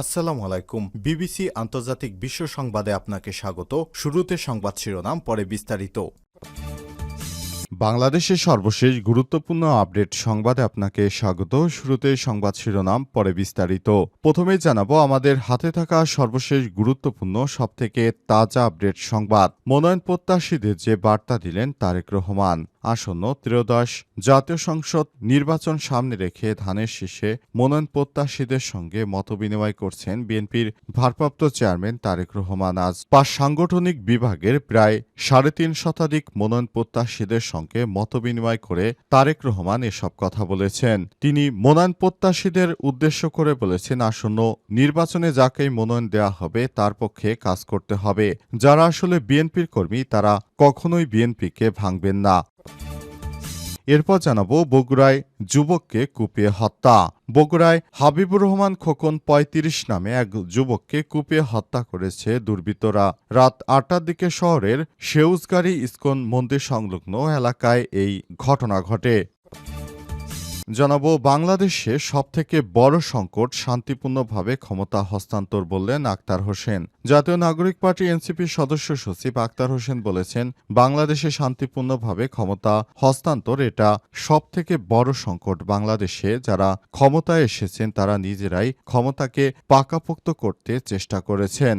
আসসালামু আলাইকুম। বিবিসি আন্তর্জাতিক বিশ্ব সংবাদে আপনাকে স্বাগত। শুরুতে সংবাদ শিরোনাম, পরে বিস্তারিত। বাংলাদেশের সর্বশেষ গুরুত্বপূর্ণ আপডেট সংবাদে আপনাকে স্বাগত। শুরুতে সংবাদ শিরোনাম, পরে বিস্তারিত। প্রথমে জানাব, আমাদের হাতে থাকা সর্বশেষ গুরুত্বপূর্ণ, সবথেকে তাজা আপডেট সংবাদ। মনোনয়ন প্রত্যাশীদের যে বার্তা দিলেন তারেক রহমান। আসন্ন ত্রয়োদশ জাতীয় সংসদ নির্বাচন সামনে রেখে ধানের শীষে মনোনয়ন প্রত্যাশীদের সঙ্গে মতবিনিময় করছেন বিএনপির ভারপ্রাপ্ত চেয়ারম্যান তারেক রহমান। আজ পাঁচ সাংগঠনিক বিভাগের প্রায় সাড়ে তিন শতাধিক মনোনয়ন প্রত্যাশীদের সঙ্গে মতবিনিময় করে তারেক রহমান এসব কথা বলেছেন। তিনি মনোনয়ন প্রত্যাশীদের উদ্দেশ্য করে বলেছেন, আসন্ন নির্বাচনে যাকেই মনোনয়ন দেওয়া হবে তার পক্ষে কাজ করতে হবে। যারা আসলে বিএনপির কর্মী, তারা কখনোই বিএনপিকে ভাঙবেন না। এরপর জানাব বগুড়ায় যুবককে কুপিয়ে হত্যা। বগুড়ায় হাবিবুর রহমান খোকন ৩৫ নামে এক যুবককে কুপিয়ে হত্যা করেছে দুর্বৃত্তরা। রাত আটটার দিকে শহরের সেউজগাড়ি ইস্কন মন্দির সংলগ্ন এলাকায় এই ঘটনা ঘটে। জানাব, বাংলাদেশে সবথেকে বড় সংকট শান্তিপূর্ণভাবে ক্ষমতা হস্তান্তর বললেন আক্তার হোসেন। জাতীয় নাগরিক পার্টি এনসিপির সদস্য সচিব আক্তার হোসেন বলেছেন, বাংলাদেশে শান্তিপূর্ণভাবে ক্ষমতা হস্তান্তর এটা সবথেকে বড় সংকট। বাংলাদেশে যারা ক্ষমতায় এসেছেন, তারা নিজেরাই ক্ষমতাকে পাকাপোক্ত করতে চেষ্টা করেছেন।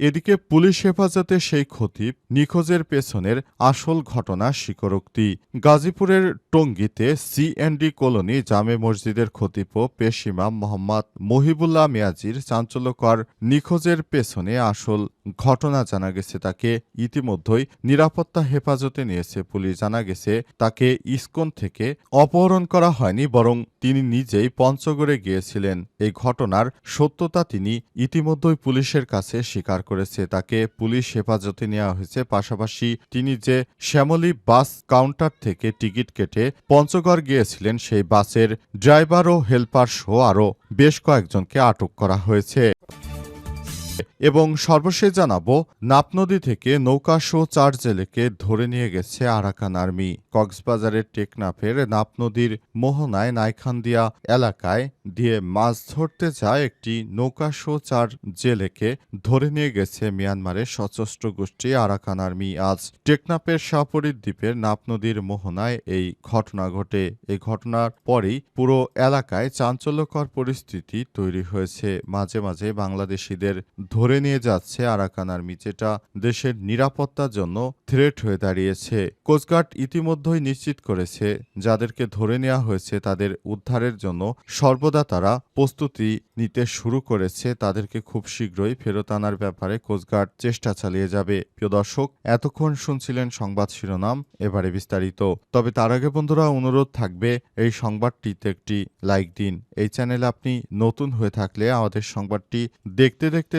এদিকে পুলিশ হেফাজতে সেই খতিব নিখোঁজের পেছনের আসল ঘটনা স্বীকারোক্তি। গাজীপুরের টঙ্গীতে সিএনডি কলোনি জামে মসজিদের খতিব ও পেশিমাম মোহাম্মদ মহিবুল্লাহ মিয়াজির চাঞ্চল্যকর নিখোঁজের পেছনে আসল ঘটনা জানা গেছে তাকে। ইতিমধ্যেই নিরাপত্তা হেফাজতে নিয়েছে পুলিশ। জানা গেছে তাকে ইসকন থেকে অপহরণ করা হয়নি, বরং তিনি নিজেই পঞ্চগড়ে গিয়েছিলেন। এই ঘটনার সত্যতা তিনি ইতিমধ্যেই পুলিশের কাছে স্বীকার করেছে, তাকে পুলিশ হেফাজতে নেওয়া হয়েছে। পাশাপাশি তিনি যে শ্যামলী বাস কাউন্টার থেকে টিকিট কেটে পঞ্চগড় গিয়েছিলেন, সেই বাসের ড্রাইভার ও হেলপার সহ আরও বেশ কয়েকজনকে আটক করা হয়েছে। এবং সর্বশেষ জানাব, নাপ নদী থেকে নৌকা সহ চার জেলেকে ধরে নিয়ে গেছে আরাকান আর্মি। কক্সবাজারের টেকনাফের নাপ নদীর মোহনায় নাইখান্দিয়া এলাকায় দিয়ে মাছ ধরতে যায় একটি নৌকা সহ চার জেলেকে ধরে নিয়ে গেছে মিয়ানমারের সশস্ত্র গোষ্ঠী আরাকান আর্মি। আজ টেকনাফের শাহপরীর দ্বীপের নাপ নদীর মোহনায় এই ঘটনা ঘটে। এই ঘটনার পরেই পুরো এলাকায় চাঞ্চল্যকর পরিস্থিতি তৈরি হয়েছে। মাঝে মাঝে বাংলাদেশিদের ধরে নিয়ে যাচ্ছে আরাকান আর্মি, যেটা দেশের নিরাপত্তার জন্য থ্রেট হয়ে দাঁড়িয়েছে। কোস্টগার্ড ইতিমধ্যেই নিশ্চিত করেছে, যাদেরকে ধরে নেওয়া হয়েছে তাদের উদ্ধারের জন্য সর্বদা তারা প্রস্তুতি নিতে শুরু করেছে। তাদেরকে খুব শীঘ্রই ফেরত আনার ব্যাপারে কোস্টগার্ড চেষ্টা চালিয়ে যাবে। প্রিয় দর্শক, এতক্ষণ শুনছিলেন সংবাদ শিরোনাম, এবারে বিস্তারিত। তবে তার আগে বন্ধুরা, অনুরোধ থাকবে, এই সংবাদটিতে একটি লাইক দিন। এই চ্যানেল আপনি নতুন হয়ে থাকলে আমাদের সংবাদটি দেখতে দেখতে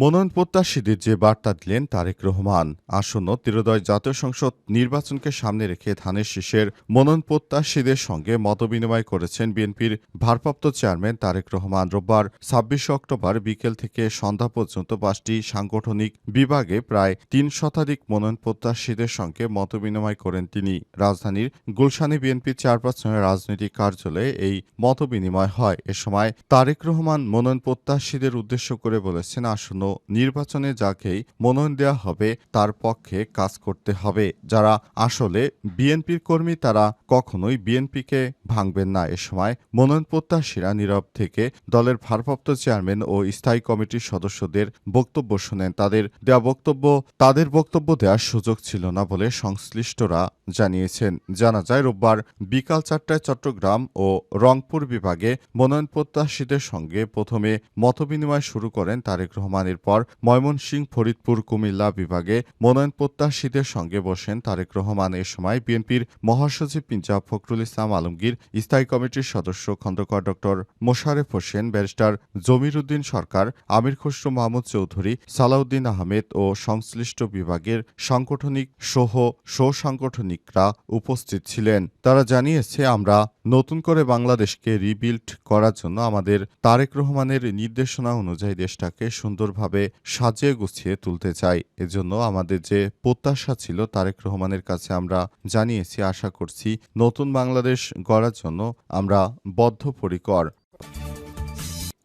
মনোনয়ন প্রত্যাশীদের যে বার্তা দিলেন তারেক রহমান, আসন্ন ত্রিদয় জাতীয় সংসদ নির্বাচনকে সামনে রেখে ধানের শীষের মনোনয়ন প্রত্যাশীদের সঙ্গে মতবিনিময় করেছেন বিএনপির ভারপ্রাপ্ত চেয়ারম্যান তারেক রহমান। রোববার ছাব্বিশে অক্টোবর বিকেল থেকে সন্ধ্যা পর্যন্ত পাঁচটি সাংগঠনিক বিভাগে প্রায় তিন শতাধিক মনোনয়ন প্রত্যাশীদের সঙ্গে মতবিনিময় করেন তিনি। রাজধানীর গুলশানী বিএনপি চেয়ারপারসনের রাজনৈতিক কার্যালয়ে এই মতবিনিময় হয়। এ সময় তারেক রহমান মনোনয়ন প্রত্যাশীদের উদ্দেশ্য করে বলেছেন, আসন্ন নির্বাচনে যাকেই মনোনয়ন দেওয়া হবে তার পক্ষে কাজ করতে হবে। যারা আসলে বিএনপির কর্মী তারা কখনোই বিএনপিকে ভাঙবেন না। এ সময় মনোনয়ন প্রত্যাশীরা নীরব থেকে দলের ভারপ্রাপ্ত চেয়ারম্যান ও স্থায়ী কমিটির সদস্যদের বক্তব্য শোনেন। তাদের দেওয়া বক্তব্য, তাদের বক্তব্য দেওয়ার সুযোগ ছিল না বলে সংশ্লিষ্টরা জানিয়েছেন। জানা যায়, রোববার বিকাল চারটায় চট্টগ্রাম ও রংপুর বিভাগে মনোনয়ন প্রত্যাশীদের সঙ্গে প্রথমে মতবিনিময় শুরু করেন তারেক রহমানের পর ময়মনসিংহ ফরিদপুর কুমিল্লা বিভাগে মনোনয়ন প্রত্যাশীদের সঙ্গে বসেন তারেক রহমান। এ সময় বিএনপির মহাসচিব পিঞ্জা ফখরুল ইসলাম আলমগীর, স্থায়ী কমিটির সদস্য খন্দকার ডক্টর মোশারেফ হোসেন, ব্যারিস্টার জমির উদ্দিন সরকার, আমির খসরু মাহমুদ চৌধুরী, সালাউদ্দিন আহমেদ ও সংশ্লিষ্ট বিভাগের সাংগঠনিক সহ সহ সাংগঠনিকরা উপস্থিত ছিলেন। তারা জানিয়েছে, আমরা নতুন করে বাংলাদেশকে রিবিল্ড করার জন্য আমাদের তারেক রহমানের নির্দেশনা অনুযায়ী দেশটাকে সুন্দরভাবে সাজিয়ে গুছিয়ে তুলতে চাই। এজন্য আমাদের যে প্রত্যাশা ছিল তারেক রহমানের কাছে আমরা জানিয়েছি, আশা করছি নতুন বাংলাদেশ গড়ার জন্য আমরা বদ্ধপরিকর।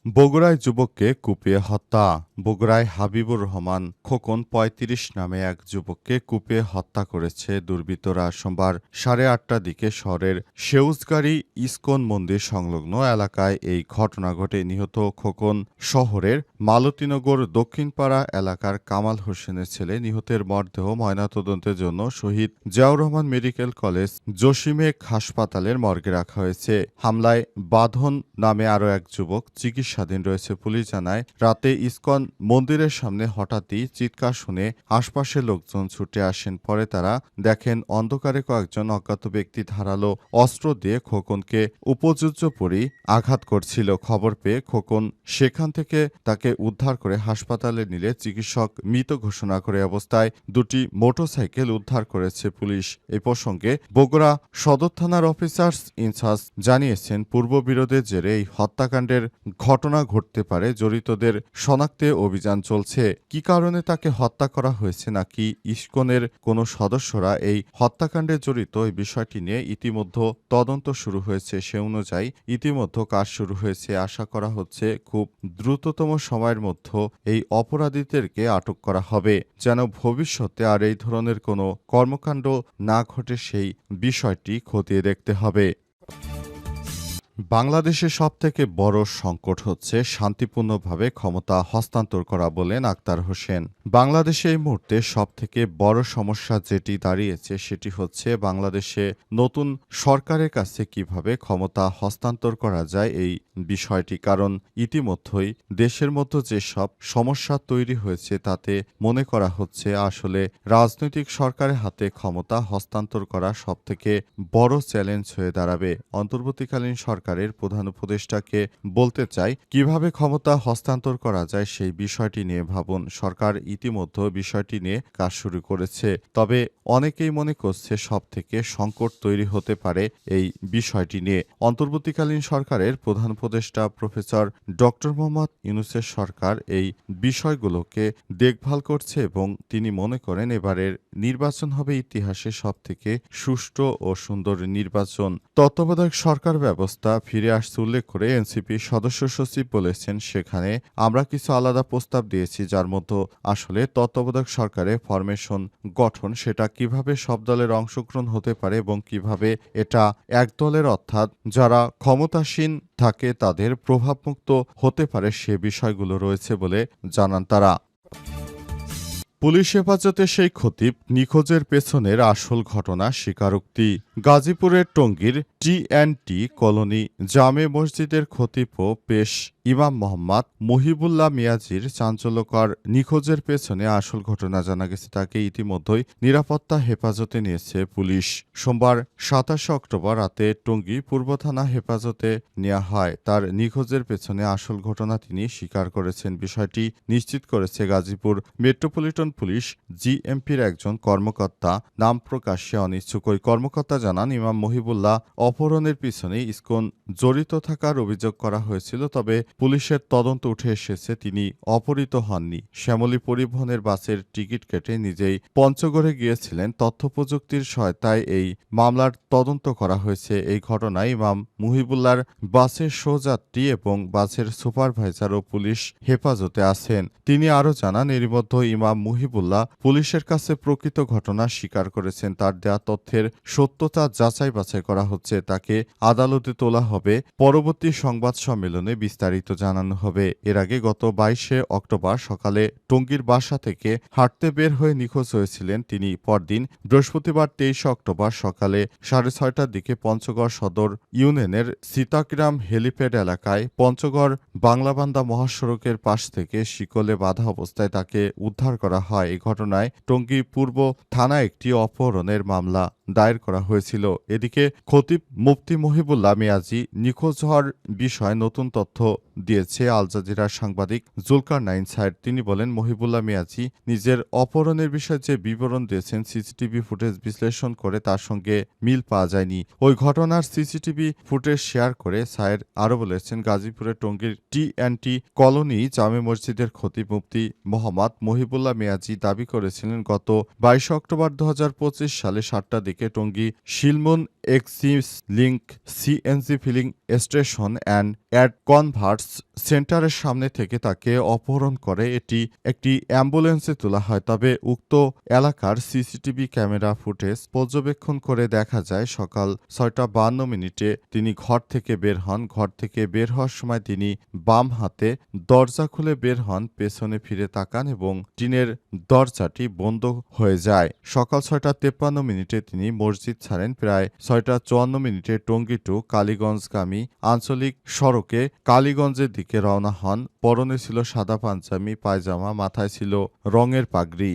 বগুড়ায় যুবককে কুপিয়ে হত্যা। বগুড়ায় হাবিবুর রহমান খোকন ৩৫ নামে এক যুবককে কুপিয়ে হত্যা করেছে দুর্বৃত্তরা। সোমবার সাড়ে আটটার দিকে শহরের সেউজগাড়ি ইস্কন মন্দির সংলগ্ন এলাকায় এই ঘটনা ঘটে। নিহত খোকন শহরের মালতীনগর দক্ষিণপাড়া এলাকার কামাল হোসেনের ছেলে নিহতের মরদেহ ময়নাতদন্তের জন্য শহীদ জিয়াউর রহমান মেডিকেল কলেজ জসিমেক হাসপাতালের মর্গে রাখা হয়েছে। হামলায় বাঁধন নামে আরও এক যুবক চিকিৎসাধীন রয়েছে পুলিশ জানায়, রাতে ইস্কন মন্দিরের সামনে হঠাৎই চিৎকার শুনে আশপাশের লোকজন ছুটে আসেন। পরে তারা দেখেন অন্ধকারে কয়েকজন অজ্ঞাত ব্যক্তি ধারালো অস্ত্র দিয়ে খোকনকে উপযুজ্য পরি আঘাত করছিল। খবর পেয়ে খোকন সেখান থেকে তাকে উদ্ধার করে হাসপাতালে নিলে চিকিৎসক মৃত ঘোষণা করে অবস্থায় দুটি মোটরসাইকেল উদ্ধার করেছে পুলিশ। এ প্রসঙ্গে বগুড়া সদর থানার অফিসার্স ইনচার্জ জানিয়েছেন, পূর্ববিরোধের জেরে এই হত্যাকাণ্ডের ঘটনা ঘটতে পারে, জড়িতদের শনাক্তে অভিযান চলছে। কি কারণে তাকে হত্যা করা হয়েছে নাকি ইস্কনের কোনো সদস্যরা এই হত্যাকাণ্ডে জড়িত, এই বিষয়টি নিয়ে ইতিমধ্যে তদন্ত শুরু হয়েছে সে অনুযায়ী। ইতিমধ্যে কাজ শুরু হয়েছে, আশা করা হচ্ছে খুব দ্রুততম সময়ের মধ্যে এই অপরাধীদেরকে আটক করা হবে। যেন ভবিষ্যতে আর এই ধরনের কোনো কর্মকাণ্ড না ঘটে সেই বিষয়টি খতিয়ে দেখতে হবে। বাংলাদেশের সবথেকে বড় সংকট হচ্ছে শান্তিপূর্ণভাবে ক্ষমতা হস্তান্তর করা বলেন আক্তার হোসেন। বাংলাদেশে এই মুহূর্তে সবথেকে বড় সমস্যা যেটি দাঁড়িয়েছে সেটি হচ্ছে বাংলাদেশে নতুন সরকারের কাছে কীভাবে ক্ষমতা হস্তান্তর করা যায় এই বিষয়টি, কারণ ইতিমধ্যেই দেশের মধ্যে যেসব সমস্যা তৈরি হয়েছে তাতে মনে করা হচ্ছে আসলে রাজনৈতিক সরকারের হাতে ক্ষমতা হস্তান্তর করা সবথেকে বড় চ্যালেঞ্জ হয়ে দাঁড়াবে। অন্তর্বর্তীকালীন সরকারের প্রধান উপদেষ্টাকে বলতে চাই, কীভাবে ক্ষমতা হস্তান্তর করা যায় সেই বিষয়টি নিয়ে ভাবুন। সরকার ইতিমধ্যে বিষয়টি নিয়ে কাজ শুরু করেছে। তবে অনেকেই মনে করছে সব থেকে সংকট তৈরি হতে পারে এই বিষয়টি নিয়ে। অন্তর্বর্তীকালীন সরকারের প্রধান উপদেষ্টা প্রফেসর ডক্টর মোহাম্মদ ইউনুসের সরকার এই বিষয়গুলোকে দেখভাল করছে এবং তিনি মনে করেন এবারের নির্বাচন হবে ইতিহাসে সব থেকে সুষ্ঠু ও সুন্দর নির্বাচন। তত্ত্বাবধায়ক সরকার ব্যবস্থা ফিরে আসতে উল্লেখ করে এনসিপি সদস্য সচিব বলেছেন, সেখানে আমরা কিছু আলাদা প্রস্তাব দিয়েছি যার মধ্যে আসলে তত্ত্বাবধায়ক সরকারে ফরমেশন গঠন, সেটা কীভাবে সব দলের অংশগ্রহণ হতে পারে এবং কীভাবে এটা এক দলের অর্থাৎ যারা ক্ষমতাসীন থাকে তাদের প্রভাবমুক্ত হতে পারে সে বিষয়গুলো রয়েছে বলে জানান তারা। পুলিশ হেফাজতে সেই খতিব নিখোঁজের পেছনের আসল ঘটনা স্বীকারোক্তি। গাজীপুরের টঙ্গীর টি টি কলোনি জামে মসজিদের খতিব ও পেশ ইমাম মোহাম্মদ মহিবুল্লাহ মিয়াজির চাঞ্চল্যকর নিখোঁজের পেছনে আসল ঘটনা জানা গেছে। তাকে ইতিমধ্যেই নিরাপত্তা হেফাজতে নিয়েছে পুলিশ। সোমবার সাতাশে অক্টোবর রাতে টঙ্গী পূর্ব থানা হেফাজতে নেওয়া হয়। তার নিখোঁজের পেছনে আসল ঘটনা তিনি স্বীকার করেছেন। বিষয়টি নিশ্চিত করেছে গাজীপুর মেট্রোপলিটন পুলিশ জিএমপির একজন কর্মকর্তা নাম প্রকাশ্যে অনিচ্ছুক ওই কর্মকর্তা জানান, ইমাম মহিবুল্লাহ অপহরণের পিছনে ইসকন জড়িত থাকার অভিযোগ করা হয়েছিল, তবে পুলিশের তদন্ত উঠে এসেছে তিনি অপহৃত হননি। শ্যামলী পরিবহনের বাসের টিকিট কেটে নিজেই পঞ্চগড়ে গিয়েছিলেন। তথ্য প্রযুক্তির সহায়তায় এই মামলার তদন্ত করা হয়েছে। এই ঘটনায় ইমাম মুহিবুল্লার বাসের সহযাত্রী এবং বাসের সুপারভাইজার ও পুলিশ হেফাজতে আছেন। তিনি আরও জানান, এরই মধ্যে ইমাম মুহিবুল্লাহ পুলিশের কাছে প্রকৃত ঘটনা স্বীকার করেছেন। তার দেয়া তথ্যের সত্যতা যাচাই বাছাই করা হচ্ছে। তাকে আদালতে তোলা হবে। পরবর্তী সংবাদ সম্মেলনে বিস্তারিত জানানো হবে। এর আগে গত বাইশে অক্টোবর সকালে টঙ্গীর বাসা থেকে হাঁটতে বের হয়ে নিখোঁজ হয়েছিলেন তিনি। পরদিন বৃহস্পতিবার তেইশে অক্টোবর সকালে সাড়ে ছয়টার দিকে পঞ্চগড় সদর ইউনিয়নের সীতাগ্রাম হেলিপ্যাড এলাকায় পঞ্চগড় বাংলাবান্দা মহাসড়কের পাশ থেকে শিকলে বাধা অবস্থায় তাকে উদ্ধার করা হয়। এই ঘটনায় টঙ্গী পূর্ব থানা একটি অপহরণের মামলা দায়ের করা হয়েছিল। এদিকে খতিব মুফতি মহিবুল্লা মিয়াজি নিখোঁজ হওয়ার বিষয়ে নতুন তথ্য দিয়েছে আল জাজিরার সাংবাদিক জুলকার নাইন সাইড তিনি বলেন, মহিবুল্লাহ মিয়াজি নিজের অপহরণের বিষয়ে যে বিবরণ দিয়েছেন, সিসিটিভি ফুটেজ বিশ্লেষণ করে তার সঙ্গে মিল পাওয়া যায়নি। ওই ঘটনার সিসিটিভি ফুটেজ শেয়ার করে সায়ের আরও বলেছেন, গাজীপুরের টঙ্গীর টি অ্যান্ড টি কলোনি জামে মসজিদের মুফতি মোহাম্মদ মহিবুল্লাহ মিয়াজি দাবি করেছিলেন, গত বাইশ অক্টোবর দু হাজার পঁচিশ সালে সাতটার দিকে Tongi Shilmon axis link CNG filling station and ad converts সেন্টারের সামনে থেকে তাকে অপহরণ করে। এটি একটি অ্যাম্বুলেন্সে তোলা হয়, তবে উক্ত এলাকার সিসিটিভি ক্যামেরা ফুটেজ পর্যবেক্ষণ করে দেখা যায়, সকাল ছয়টা বান্ন মিনিটে তিনি ঘর থেকে বের হন। ঘর থেকে বের হওয়ার সময় তিনি বাম হাতে দরজা খুলে বের হন, পেছনে ফিরে তাকান এবং টিনের দরজাটি বন্ধ হয়ে যায়। সকাল ছয়টা তেপ্পান্ন মিনিটে তিনি মসজিদ ছাড়েন। প্রায় ছয়টা চুয়ান্ন মিনিটে টঙ্গী টু কালীগঞ্জগামী আঞ্চলিক সড়কে কালীগঞ্জের দিকে রওনা হন। পরনে ছিল সাদা পাঞ্জামি পায়জামা, মাথায় ছিল রঙের পাগড়ি।